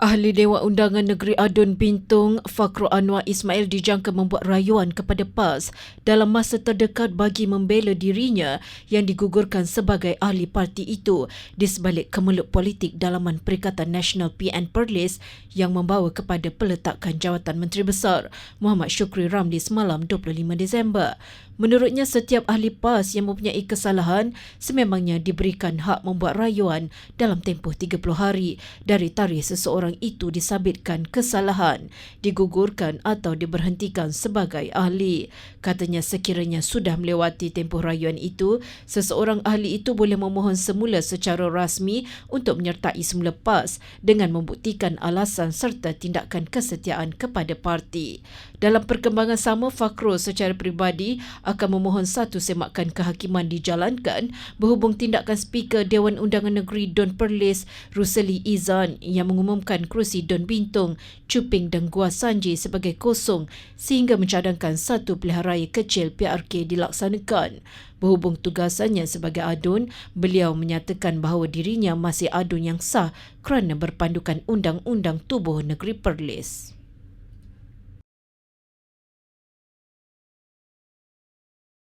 Ahli Dewan Undangan Negeri Adun Bintong, Fakru Anwar Ismail dijangka membuat rayuan kepada PAS dalam masa terdekat bagi membela dirinya yang digugurkan sebagai ahli parti itu di sebalik kemelut politik dalaman Perikatan Nasional PN Perlis yang membawa kepada peletakan jawatan Menteri Besar Muhammad Syukri Ramli semalam 25 Disember. Menurutnya setiap ahli PAS yang mempunyai kesalahan sememangnya diberikan hak membuat rayuan dalam tempoh 30 hari dari tarikh seseorang orang itu disabitkan kesalahan, digugurkan atau diberhentikan sebagai ahli. Katanya sekiranya sudah melewati tempoh rayuan itu, seseorang ahli itu boleh memohon semula secara rasmi untuk menyertai semula PAS dengan membuktikan alasan serta tindakan kesetiaan kepada parti. Dalam perkembangan sama, Fakro secara peribadi akan memohon satu semakan kehakiman dijalankan berhubung tindakan Speaker Dewan Undangan Negeri Don Perlis Ruseli Izan yang mengumumkan kerusi Don Bintong, Cuping dan Gua Sanji sebagai kosong sehingga mencadangkan satu peliharaya kecil PRK dilaksanakan. Berhubung tugasannya sebagai adun, beliau menyatakan bahawa dirinya masih adun yang sah kerana berpandukan Undang-Undang Tubuh Negeri Perlis.